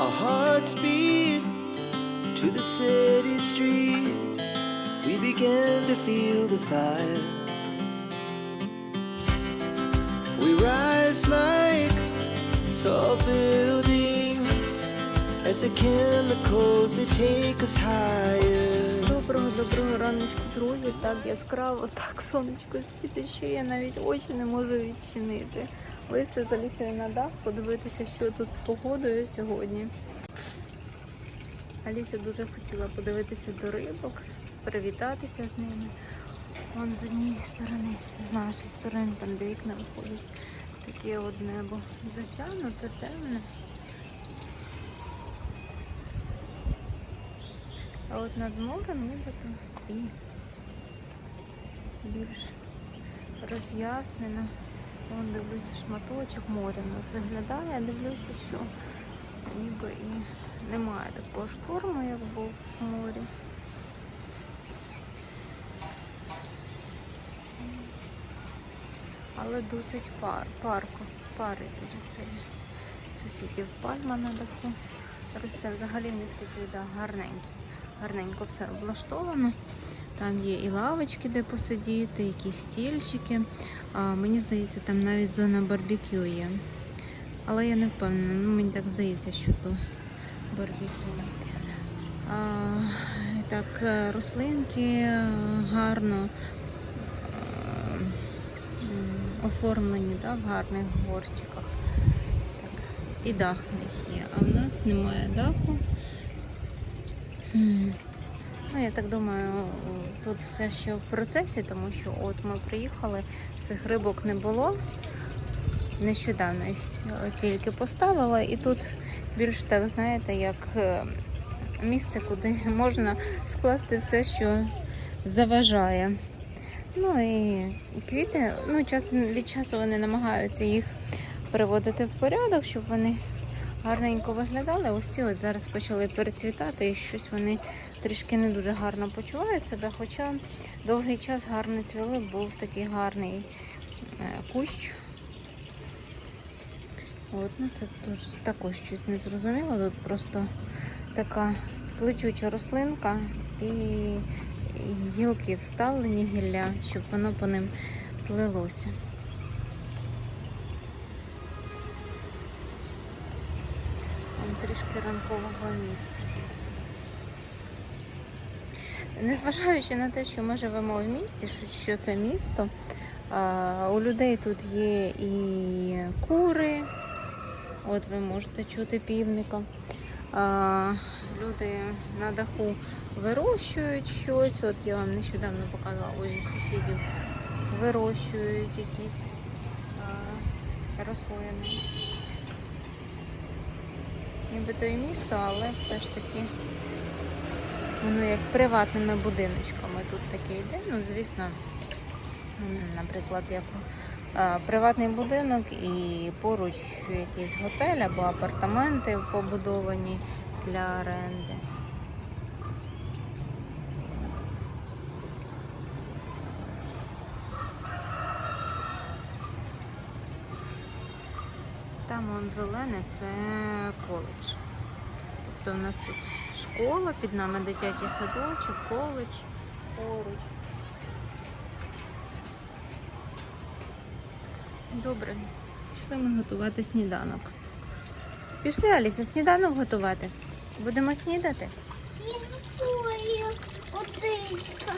Our hearts beat to the city streets. We began to feel the fire. We rise like tall buildings as the chemicals they take us higher. Доброго, доброго раночку, друзі. Так яскраво, так сонечко світить, що я навіть очі не можу відчинити. Вийшли за лісою на дах, подивитися, що тут з погодою сьогодні. Аліся дуже хотіла подивитися до рибок, привітатися з ними. Вон з однієї сторони, з нашої сторони, там де вікна виходять. Таке от небо затягнуте, темне. А от над морем нібито і більш роз'яснено. Вон дивлюся, шматочок моря у нас виглядає, дивлюся, що ніби і немає такого шторму, як був в морі. Але досить пар, парко, пари дуже сильно. Сусідів пальма на даху росте. Взагалі в них такий да, гарненький. Гарненько все облаштовано. Там є і лавочки, де посидіти, якісь стільчики. Мені здається, там навіть зона барбекю є. Але я не впевнена, ну мені так здається, що то барбекю. Так, е, рослинки е, гарно е, оформлені да, в гарних горщиках. І дах в них є, а в нас немає даху. Ну, я так думаю, тут все ще в процесі, тому що от ми приїхали, цих рибок не було. Нещодавно тільки поставила, і тут більш так, знаєте, як е, місце, куди можна скласти все, що заважає. Ну і квіти, ну, час від часу вони намагаються їх приводити в порядок, щоб вони гарненько виглядали. Ось ці от зараз почали перецвітати і щось вони трішки не дуже гарно почувають себе, хоча довгий час гарно цвіли, був такий гарний е, кущ. От, ну це також щось незрозуміло. Тут просто така плечуча рослинка і, гілки вставлені гілля, щоб воно по ним плелося. Трішки ранкового міста. Незважаючи на те, що ми живемо в місті, що- це місто, у людей тут є і кури, от ви можете чути півника. Люди на даху вирощують щось. От я вам нещодавно показувала ось сусідів вирощують якісь рослини. Нібито і місто, але все ж таки воно як приватними будиночками тут таке йде. Ну, звісно, наприклад, як е, приватний будинок і поруч якийсь готель або апартаменти побудовані для оренди. Там вон зелене це коледж. Тобто в нас тут школа, під нами дитячий садочок, коледж поруч. Добре, пішли ми готувати сніданок. Пішли, Аліса, сніданок готувати. Будемо снідати. Водичка.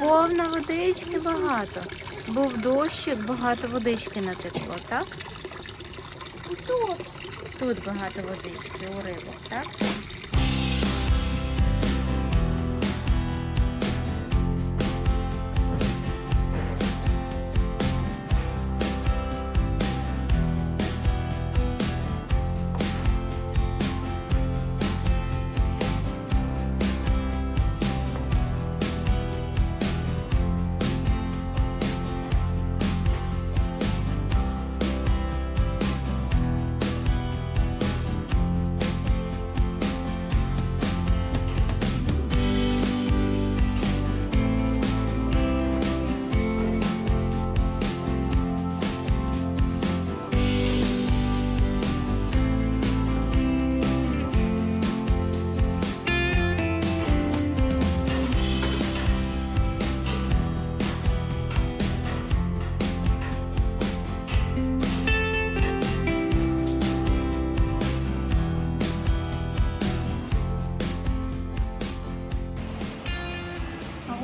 Повна водички багато. Був дощик, багато водички натекло, так? Тут. Тут багато водички у рибок, так?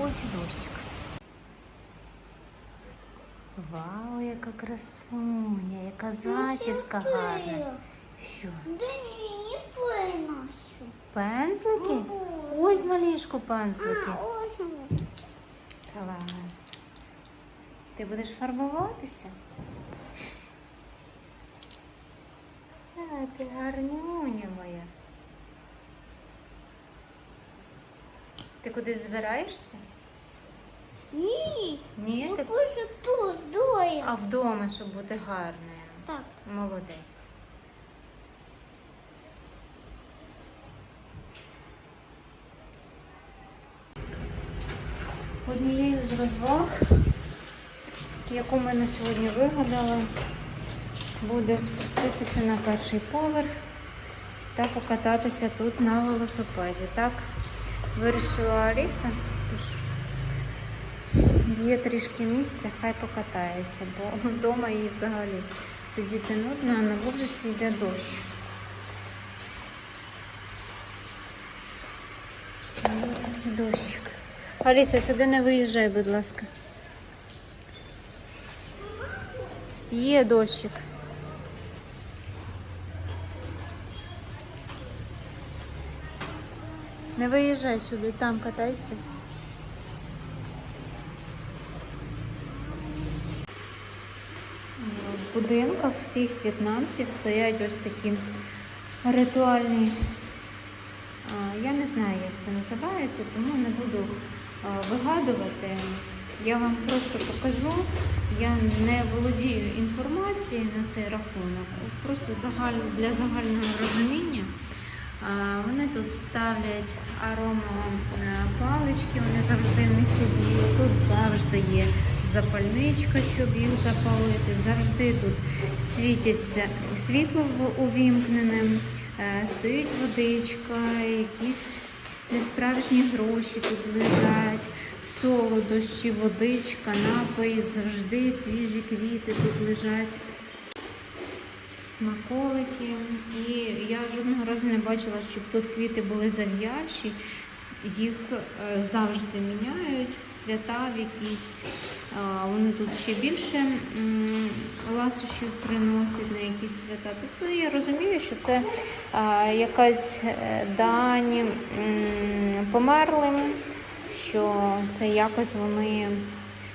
ось і дощик. Вау, яка красуня, яка ну, зачіска гарна. Що? Де мені пенсу? Пензлики? Ось на ліжку пензлики. А, ось вони. Клас. Ти будеш фарбуватися? А, ти гарнюня моя. Ти кудись збираєшся? Ні, Ні, я ти просто тут доя. а вдома, щоб бути гарною. Так. Молодець. Однією з розваг, яку ми на сьогодні вигадали, буде спуститися на перший поверх та покататися тут на велосипеді. Так вирішила Аліса, тож є трішки місця, хай покатається, бо вдома їй взагалі сидіти нудно, а на вулиці йде дощ. На вулиці дощик. Аліса, сюди не виїжджай, будь ласка. Є дощик. Не виїжджай сюди, там катайся. В будинках всіх в'єтнамців стоять ось такі ритуальні. Я не знаю, як це називається, тому не буду вигадувати. Я вам просто покажу. Я не володію інформацією на цей рахунок. Просто для загального розуміння. Вони тут ставлять арома е, вони завжди в них є. Тут завжди є запальничка, щоб їх запалити. Завжди тут світяться світло увімкнене, е, стоїть водичка, якісь несправжні гроші тут лежать, солодощі, водичка, напої, завжди свіжі квіти тут лежать смаколики. І я жодного разу не бачила, щоб тут квіти були зав'явші. Їх е, завжди міняють свята в якісь. Вони тут ще більше ласощів приносять на якісь свята. Тобто я розумію, що це якась е, дань померлим, що це якось вони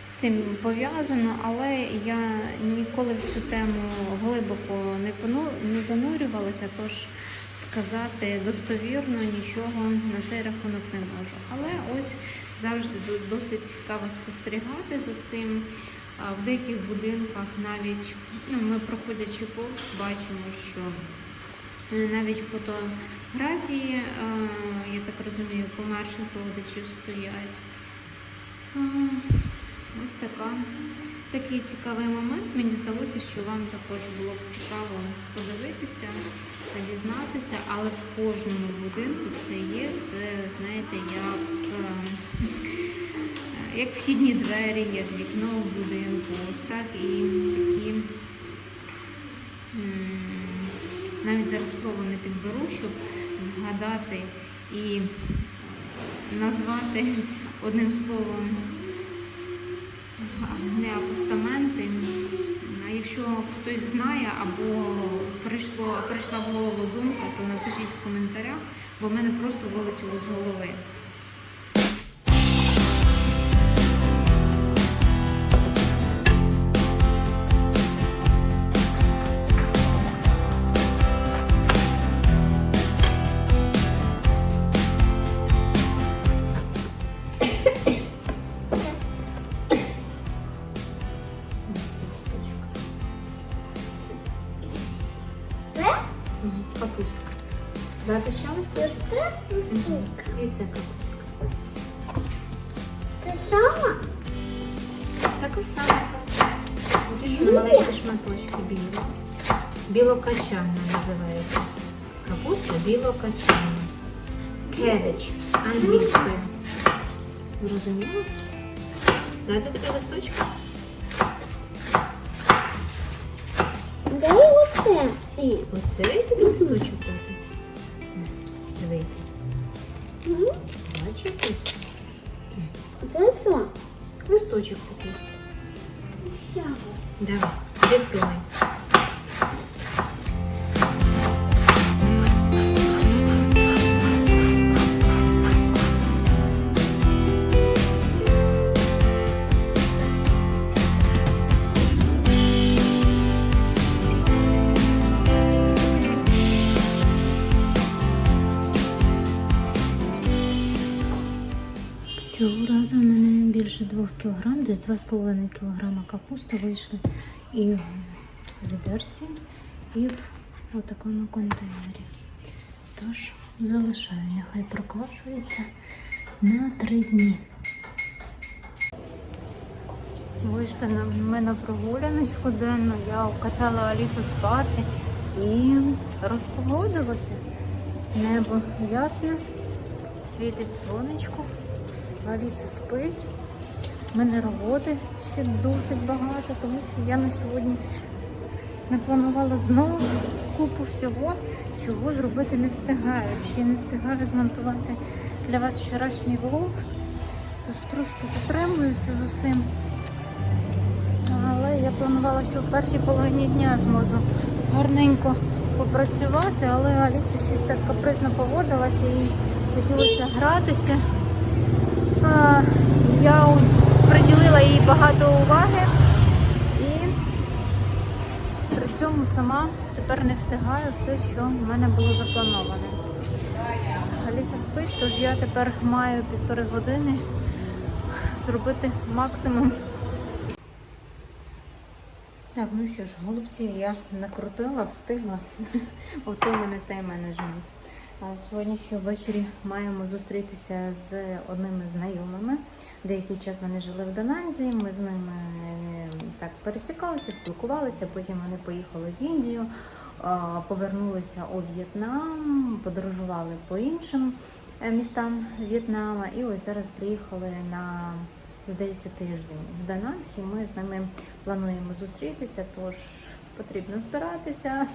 з цим пов'язано, але я ніколи в цю тему глибоко не занурювалася, тож сказати достовірно нічого на цей рахунок не можу. Але ось завжди досить цікаво спостерігати за цим. В деяких будинках навіть ну, ми проходячи повз, бачимо, що навіть фотографії, я так розумію, померших родичів стоять. Ось така, такий цікавий момент. Мені здалося, що вам також було б цікаво подивитися, дізнатися, але в кожному будинку це є. Це, знаєте, як, е, як вхідні двері, як вікно в будинку. Ось так і такі. Навіть зараз слово не підберу, щоб згадати і назвати одним словом не апостаменти. Якщо хтось знає або прийшло, прийшла в голову думка, то напишіть в коментарях, бо в мене просто вилетіло з голови. Дати ще? Це? Мгм. І це капустка. Це сама? Так само. Будеш на маленькі шматочки білі. Білокачана називається. Капуста білокачана. Кедич англійською. Зрозуміло? Дати тобі листочки? Дай оце. І. Оцей тобі листочок дати вийти. Угу. Бачите? Це все. Листочок такий. Давай, дипломай. Більше 2 кг, десь 2,5 кг капусти вийшли і в відерці, і в такому контейнері. Тож залишаю, нехай проквашується на 3 дні. Вийшли ми на прогуляночку денну, я вкатала Алісу спати і розпогодилося. Небо ясне, світить сонечко, Аліса спить. У мене роботи ще досить багато, тому що я на сьогодні не планувала знову купу всього, чого зробити не встигаю. Ще не встигаю змонтувати для вас вчорашній влог, тож трошки затримуюся з усім. Але я планувала, що в першій половині дня зможу гарненько попрацювати, але Аліса щось так капризно поводилася і хотілося гратися. А, Я приділила їй багато уваги і при цьому сама тепер не встигаю все, що в мене було заплановане. Аліса спить, тож я тепер маю півтори години зробити максимум так, ну що ж, голубців я накрутила, встигла. Оце в мене тайм-менеджмент. Сьогодні ще ввечері маємо зустрітися з одними знайомими. Деякий час вони жили в Дананзі, ми з ними е, так пересікалися, спілкувалися, потім вони поїхали в Індію, повернулися у В'єтнам, подорожували по іншим е, містам В'єтнама. І ось зараз приїхали на здається, тиждень в Дананг, і ми з ними плануємо зустрітися, тож потрібно збиратися,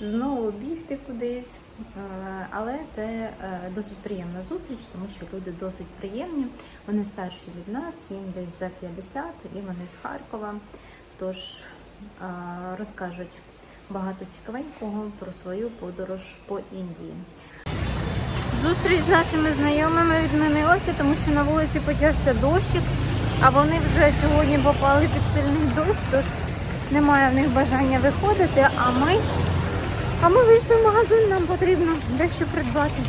знову бігти кудись. Е, Але це е, досить приємна зустріч, тому що люди досить приємні. Вони старші від нас, їм десь за 50, і вони з Харкова. Тож е, розкажуть багато цікавенького про свою подорож по Індії. Зустріч з нашими знайомими відмінилася, тому що на вулиці почався дощик, а вони вже сьогодні попали під сильний дощ, тож немає в них бажання виходити. А ми, а ми вийшли в магазин, нам потрібно дещо придбати.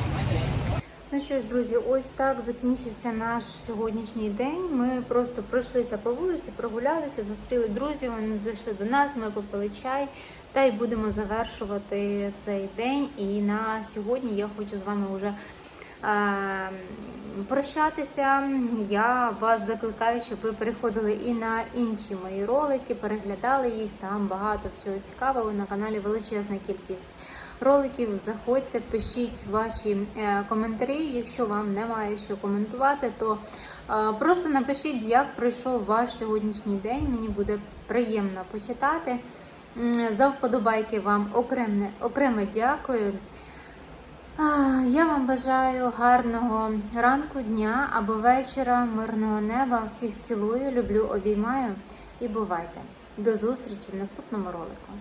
Ну що ж, друзі, ось так закінчився наш сьогоднішній день. Ми просто пройшлися по вулиці, прогулялися, зустріли друзів, вони зайшли до нас, ми попили чай. Та й будемо завершувати цей день. І на сьогодні я хочу з вами вже прощатися. Я вас закликаю, щоб ви переходили і на інші мої ролики, переглядали їх. Там багато всього цікавого. На каналі величезна кількість роликів. Заходьте, пишіть ваші е, коментарі. Якщо вам немає що коментувати, то е, просто напишіть, як пройшов ваш сьогоднішній день. Мені буде приємно почитати. За вподобайки вам окреме, окреме дякую. Я вам бажаю гарного ранку, дня або вечора, мирного неба. Всіх цілую, люблю, обіймаю і бувайте. До зустрічі в наступному ролику.